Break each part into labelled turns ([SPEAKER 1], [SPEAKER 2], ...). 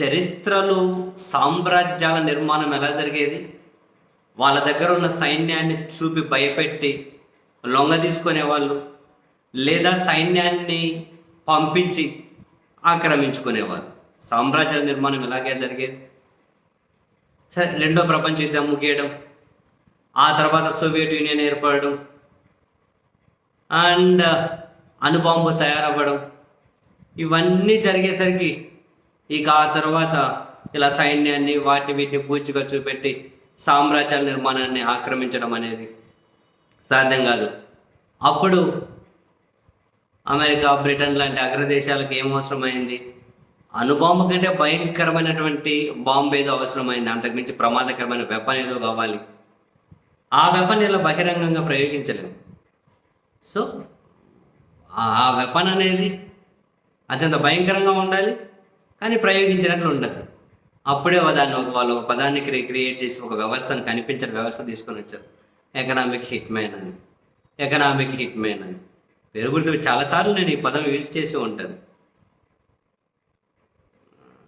[SPEAKER 1] చరిత్రలు సామ్రాజ్యాల నిర్మాణం ఎలా జరిగేది? వాళ్ళ దగ్గర ఉన్న సైన్యాన్ని చూపి భయపెట్టి లొంగ తీసుకునేవాళ్ళు లేదా సైన్యాన్ని పంపించి ఆక్రమించుకునేవాళ్ళు. సామ్రాజ్యాల నిర్మాణం ఇలాగే జరిగేది? సరే రెండో ప్రపంచ యుద్ధం ముగియడం ఆ తర్వాత సోవియట్ యూనియన్ ఏర్పడడం అండ్ అణుబాంబు తయారవ్వడం ఇవన్నీ జరిగేసరికి ఇక ఆ తర్వాత ఇలా సైన్యాన్ని వాటి వీటిని పూచిగా చూపెట్టి సామ్రాజ్యాల నిర్మాణాన్ని ఆక్రమించడం అనేది సాధ్యం కాదు. అప్పుడు అమెరికా బ్రిటన్ లాంటి అగ్రదేశాలకు ఏం అవసరమైంది? అణుబాంబు కంటే భయంకరమైనటువంటి బాంబు ఏదో అవసరమైంది. అంతకుమించి ప్రమాదకరమైన వెపన్ ఏదో కావాలి. ఆ వెపన్ ఇలా బహిరంగంగా ప్రయోగించలేము సో ఆ వెపన్ అనేది అత్యంత భయంకరంగా ఉండాలి. కానీ ప్రయోగించినట్లు ఉండదు. అప్పుడే దాన్ని ఒక వాళ్ళు ఒక పదాన్ని క్రియేట్ చేసి ఒక వ్యవస్థను కనిపించిన వ్యవస్థ తీసుకొని వచ్చారు. ఎకనామిక్ హిట్ మ్యాన్ అని. ఎకనామిక్ హిట్ మ్యాన్ అని. పేరు గుర్తు చాలాసార్లు నేను ఈ పదం యూజ్ చేసి ఉంటాను.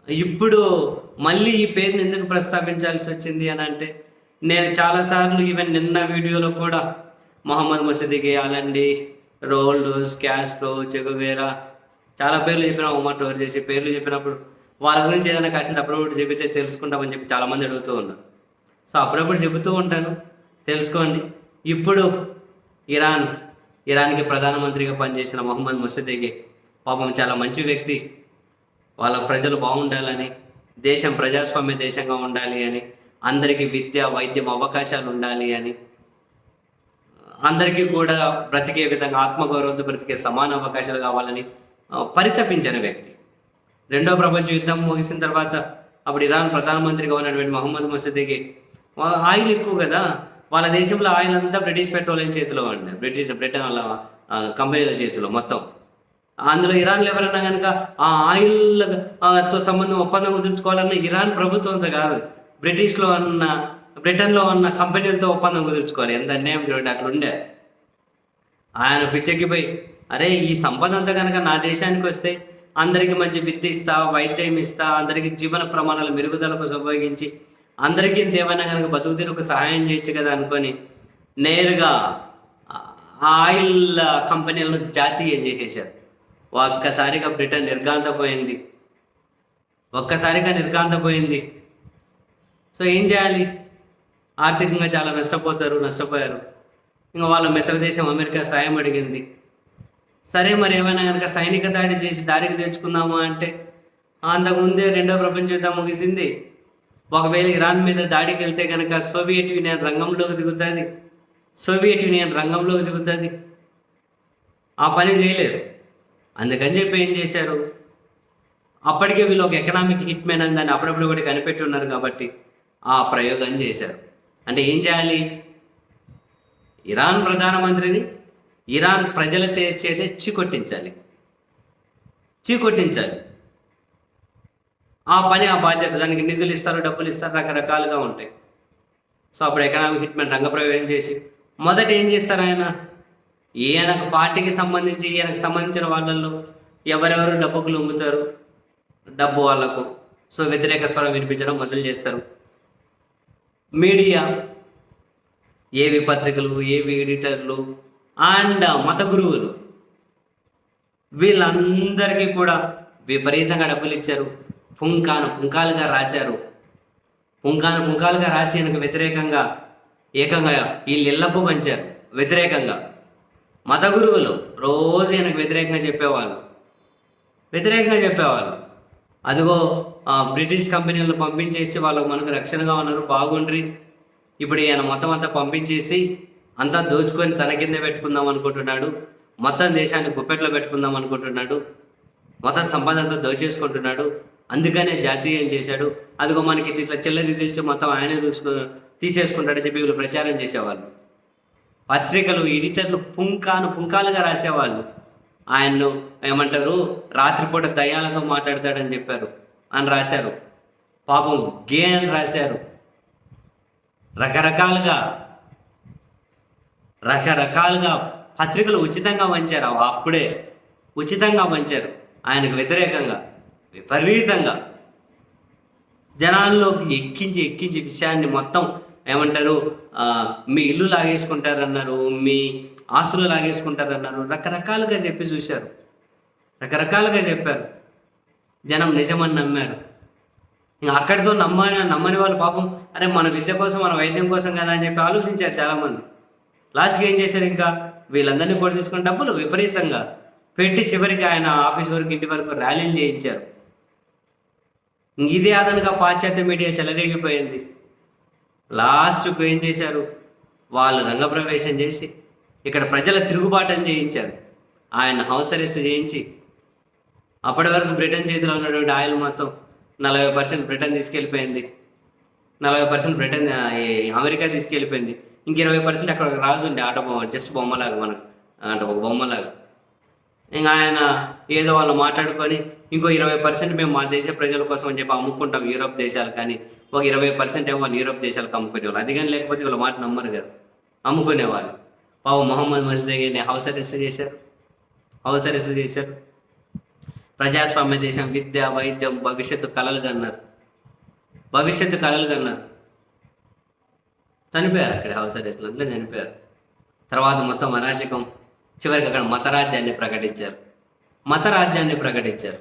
[SPEAKER 1] ఇప్పుడు మళ్ళీ ఈ పేరుని ఎందుకు ప్రస్తావించాల్సి వచ్చింది అని అంటే నేను చాలాసార్లు ఈవెన్ నిన్న వీడియోలో కూడా మొహమ్మద్ ముసదికి అలాంటి రోల్డ్ క్యాస్ట్రో చెగువేరా చాలా పేర్లు చెప్పిన ఉమర్ డోర్ చేసి పేర్లు చెప్పినప్పుడు వాళ్ళ గురించి ఏదైనా కాసింది అప్పుడప్పుడు చెబితే తెలుసుకుంటామని చెప్పి చాలామంది అడుగుతూ ఉన్నారు. సో అప్పుడప్పుడు చెబుతూ ఉంటాను తెలుసుకోండి. ఇప్పుడు ఇరాన్ ఇరాన్కి ప్రధానమంత్రిగా పనిచేసిన మొహమ్మద్ ముసదికి పాపం చాలా మంచి వ్యక్తి. వాళ్ళ ప్రజలు బాగుండాలని దేశం ప్రజాస్వామ్య దేశంగా ఉండాలి అని అందరికీ విద్య వైద్యం అవకాశాలు ఉండాలి అని అందరికీ కూడా బ్రతికే విధంగా ఆత్మగౌరవంతో బ్రతికే సమాన అవకాశాలు కావాలని పరితపించిన వ్యక్తి. రెండో ప్రపంచ యుద్ధం ముగిసిన తర్వాత అప్పుడు ఇరాన్ ప్రధానమంత్రిగా ఉన్నటువంటి మహమ్మద్ మసీద్కి ఆయిల్ ఎక్కువ కదా వాళ్ళ దేశంలో ఆయిల్ అంతా బ్రిటిష్ పెట్రోలియం చేతిలో ఉండే బ్రిటిష్ బ్రిటన్ వాళ్ళ కంపెనీల చేతిలో మొత్తం. అందులో ఇరాన్లో ఎవరన్నా కనుక ఆ ఆయిల్ ఆ, తో సంబంధం ఒప్పందం కుదుర్చుకోవాలన్న ఇరాన్ ప్రభుత్వంతో కాదు బ్రిటిష్లో ఉన్న బ్రిటన్లో ఉన్న కంపెనీలతో ఒప్పందం కుదుర్చుకోవాలి. ఎంత అన్యాయం చూడండి అట్లుండే ఆయన పిచ్చెక్కిపోయి అరే ఈ సంపద అంతా కనుక నా దేశానికి వస్తే అందరికీ మంచి విద్య ఇస్తా వైద్యం ఇస్తా అందరికీ జీవన ప్రమాణాల మెరుగుదల కోసం ఉపయోగించి అందరికీ ఇంత ఏమైనా కనుక బతుకుతీరుకు సహాయం చేయొచ్చు కదా అనుకొని నేరుగా ఆ ఆయిల్ కంపెనీలను జాతీయం చేసేశారు. ఒక్కసారిగా బ్రిటన్ నిర్గాంతపోయింది ఒక్కసారిగా నిర్గాంతపోయింది సో ఏం చేయాలి? ఆర్థికంగా చాలా నష్టపోతారు నష్టపోయారు. ఇంకా వాళ్ళ మిత్ర దేశం అమెరికా సాయం అడిగింది. సరే మరి ఏమైనా కనుక సైనిక దాడి చేసి దారికి తెచ్చుకుందామా అంటే అంతకుముందే రెండో ప్రపంచ యుద్ధం ముగిసింది. ఒకవేళ ఇరాన్ మీద దాడికి వెళ్తే కనుక సోవియట్ యూనియన్ రంగంలోకి దిగుతుంది. సోవియట్ యూనియన్ రంగంలోకి దిగుతుంది. ఆ పని చేయలేరు. అందుకని చెప్పి ఏం చేశారు? అప్పటికే వీళ్ళు ఒక ఎకనామిక్ హిట్ మ్యాన్ అని దాన్ని అప్పుడప్పుడు కూడా కనిపెట్టి ఉన్నారు కాబట్టి ఆ ప్రయోగం చేశారు. అంటే ఏం చేయాలి? ఇరాన్ ప్రధానమంత్రిని ఇరాన్ ప్రజల చేతే చీకొట్టించాలి. చీకొట్టించాలి. ఆ పని ఆ బాధ్యత దానికి నిధులు ఇస్తారు డబ్బులు ఇస్తారు రకరకాలుగా ఉంటాయి. సో అప్పుడు ఎకనామిక్ హిట్మెన్ రంగప్రవేశం చేసి మొదట ఏం చేస్తారు ఆయన? ఈయనకు పార్టీకి సంబంధించి ఈయనకు సంబంధించిన వాళ్ళల్లో ఎవరెవరు డబ్బుకు లొంగుతారు డబ్బు వాళ్ళకు. సో వ్యతిరేక స్వరం వినిపించడం మొదలు చేస్తారు. మీడియా ఏవి పత్రికలు ఏవి ఎడిటర్లు అండ్ మత గురువులు. వీళ్ళందరికీ కూడా విపరీతంగా డబ్బులు ఇచ్చారు. పుంకాను పుంకాలుగా రాశారు. పుంకాను పుంకాలుగా రాసి వెనక వ్యతిరేకంగా ఏకంగా వీళ్ళు ఇళ్ళకు పంచారు. వ్యతిరేకంగా. మత గురువులు రోజు వెనక వ్యతిరేకంగా చెప్పేవాళ్ళు. వ్యతిరేకంగా చెప్పేవాళ్ళు. అదిగో బ్రిటిష్ కంపెనీలను పంపించేసి వాళ్ళకు మనకు రక్షణగా ఉన్నారు బాగుండ్రి. ఇప్పుడు ఈయన మొత్తం అంతా పంపించేసి అంతా దోచుకొని తన కింద పెట్టుకుందాం అనుకుంటున్నాడు. మొత్తం దేశాన్ని గుప్పెట్లో పెట్టుకుందాం అనుకుంటున్నాడు. మొత్తం సంపద అంతా దోచేసుకుంటున్నాడు. అందుకనే జాతీయం చేశాడు. అదిగో మనకి ఇట్లా చిల్లది తెలిసి మొత్తం ఆయనే చూసుకు తీసేసుకుంటాడని చెప్పి వీళ్ళు ప్రచారం చేసేవాళ్ళు. పత్రికలు ఎడిటర్లు పుంకాను పుంకాలుగా రాసేవాళ్ళు. ఆయన్ను ఏమంటారు? రాత్రిపూట దయ్యాలతో మాట్లాడతాడని చెప్పారు. అని రాశారు. పాపం గే అని రాశారు. రకరకాలుగా రకరకాలుగా పత్రికలు ఉచితంగా వంచారు. అవి అప్పుడే ఉచితంగా వంచారు. ఆయనకు వ్యతిరేకంగా విపరీతంగా జనాల్లోకి ఎక్కించి ఎక్కించి విషయాన్ని మొత్తం ఏమంటారు మీ ఇల్లు లాగేసుకుంటారన్నారు మీ ఆస్తులు లాగేసుకుంటారన్నారు రకరకాలుగా చెప్పి చూశారు. రకరకాలుగా చెప్పారు. జనం నిజమని నమ్మారు. ఇంకా అక్కడితో నమ్మని నమ్మని వాళ్ళు పాపం అరే మన విద్య కోసం మన వైద్యం కోసం కదా అని చెప్పి ఆలోచించారు చాలామంది. లాస్ట్కి ఏం చేశారు ఇంకా? వీళ్ళందరినీ కూడా తీసుకున్న డబ్బులు విపరీతంగా పెట్టి చివరికి ఆయన ఆఫీస్ వరకు ఇంటి వరకు ర్యాలీలు చేయించారు. ఇంక ఇదే అదనగా పాశ్చాత్య మీడియా చెలరేగిపోయింది. లాస్ట్కు ఏం చేశారు? వాళ్ళు రంగప్రవేశం చేసి ఇక్కడ ప్రజల తిరుగుబాటుని చేయించారు. ఆయన హౌస్ అరెస్ట్ చేయించి అప్పటి వరకు బ్రిటన్ చేతిలో ఉన్నటువంటి ఆయిల్ మొత్తం నలభై పర్సెంట్ బ్రిటన్ తీసుకెళ్ళిపోయింది. నలభై పర్సెంట్ బ్రిటన్ ఈ అమెరికా తీసుకెళ్ళిపోయింది. ఇంక ఇరవై పర్సెంట్ అక్కడ ఒక రాజు ఉండే ఆట బొమ్మ జస్ట్ బొమ్మలాగా మనకు అంటే ఒక బొమ్మలాగా. ఇంకా ఆయన ఏదో వాళ్ళు మాట్లాడుకొని ఇంకో ఇరవై పర్సెంట్ మేము మా దేశ ప్రజల కోసం అని చెప్పి అమ్ముకుంటాం యూరోప్ దేశాలు కానీ ఒక ఇరవై పర్సెంట్ ఏమో వాళ్ళు యూరోప్ దేశాలకు అమ్ముకునేవాళ్ళు. అది కానీ లేకపోతే వీళ్ళ మాట నమ్మరు కదా. అమ్ముకునేవాళ్ళు. పాపం మొహమ్మద్ మసీద్ హౌస్ అరెస్ట్ చేశారు. హౌస్ అరెస్ట్ చేశారు. ప్రజాస్వామ్య దేశం విద్య వైద్యం భవిష్యత్తు కళలు కన్నారు. భవిష్యత్తు కళలు కన్నారు. చనిపోయారు అక్కడ హౌస్ అరెస్ట్లో చనిపోయారు. తర్వాత మొత్తం అరాచకం చివరికి అక్కడ మత రాజ్యాన్ని ప్రకటించారు. మత రాజ్యాన్ని ప్రకటించారు.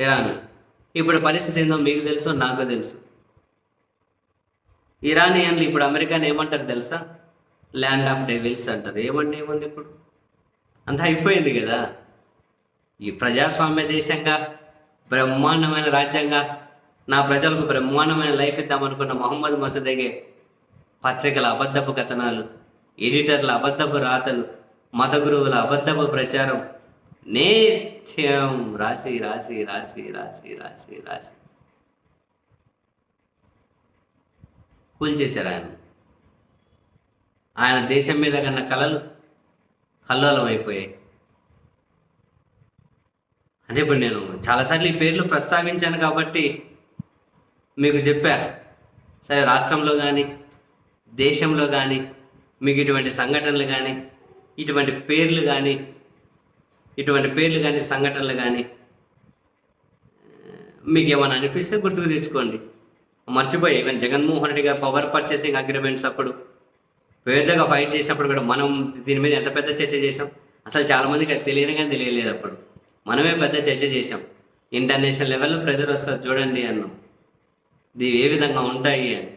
[SPEAKER 1] ఇరాన్. ఇప్పుడు పరిస్థితి ఏందో మీకు తెలుసు నాకు తెలుసు. ఇరానియన్లు ఇప్పుడు అమెరికాని ఏమంటారు తెలుసా? ల్యాండ్ ఆఫ్ డెవిల్స్ అంటారు. ఏమండి ఏముంది ఇప్పుడు? అంత అయిపోయింది కదా. ఈ ప్రజాస్వామ్య దేశంగా బ్రహ్మాండమైన రాజ్యంగా నా ప్రజలకు బ్రహ్మాండమైన లైఫ్ ఇద్దామనుకున్న మొహమ్మద్ మసూదగే పత్రికల అబద్ధపు కథనాలు ఎడిటర్ల అబద్ధపు రాతలు మత గురువుల అబద్ధపు ప్రచారం. నేత్యం రాసి రాసి రాసి రాసి రాసి రాసి. కూల్చేశారు ఆయన. ఆయన దేశం మీద కన్న కళలు కల్లోలం అయిపోయాయి. అంటే ఇప్పుడు నేను చాలాసార్లు ఈ పేర్లు ప్రస్తావించాను కాబట్టి మీకు చెప్పా. సరే రాష్ట్రంలో కానీ దేశంలో కానీ మీకు ఇటువంటి సంఘటనలు కానీ ఇటువంటి పేర్లు కానీ ఇటువంటి పేర్లు కానీ సంఘటనలు కానీ మీకు ఏమైనా అనిపిస్తే గుర్తుకు తెచ్చుకోండి. మర్చిపోయి ఈవెన్ జగన్మోహన్ రెడ్డి గారు పవర్ పర్చేసింగ్ అగ్రిమెంట్స్ అప్పుడు పెద్దగా ఫైట్ చేసినప్పుడు కూడా మనం దీని మీద ఎంత పెద్ద చర్చ చేసాం అసలు చాలామందికి అది తెలియని కానీ తెలియలేదు అప్పుడు. మనమే పెద్ద చర్చ చేసాం ఇంటర్నేషనల్ లెవెల్లో ప్రెజర్ వస్తారు చూడండి అన్నాం. ఇది ఏ విధంగా ఉంటాయి అని.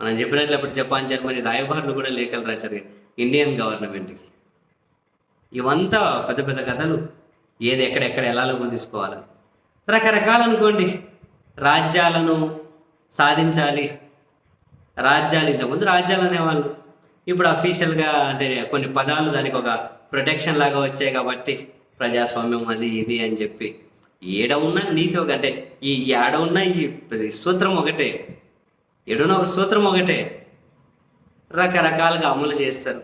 [SPEAKER 1] మనం చెప్పినట్లు అప్పుడు జపాన్ జర్మనీ రాయబారులు కూడా లేఖలు రాశారు. ఇండియన్ గవర్నమెంట్కి. ఇవంతా పెద్ద పెద్ద కథలు. ఏది ఎక్కడెక్కడ ఎలా లోపం తీసుకోవాలి. రకరకాలు అనుకోండి. రాజ్యాలను సాధించాలి. రాజ్యాలు ఇంతకుముందు రాజ్యాలు అనేవాళ్ళు. ఇప్పుడు అఫీషియల్గా అంటే కొన్ని పదాలు దానికి ఒక ప్రొటెక్షన్ లాగా వచ్చాయి కాబట్టి ప్రజాస్వామ్యం అది ఇది అని చెప్పి. ఏడ ఉన్న నీతి ఒక అంటే ఈ ఏడ ఉన్న ఈ ప్రతి సూత్రం ఒకటే. ఎడున్న ఒక సూత్రం ఒకటే. రకరకాలుగా అమలు చేస్తారు.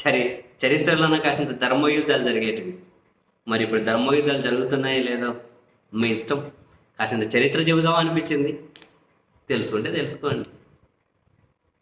[SPEAKER 1] చరి చరిత్రలోనే కాసిన ధర్మయుద్ధాలు జరిగేటివి. మరి ఇప్పుడు ధర్మయుద్ధాలు జరుగుతున్నాయో లేదో? మీ ఇష్టం. కాసింత చరిత్ర చెబుదాం అనిపించింది తెలుసుకుంటే తెలుసుకోండి.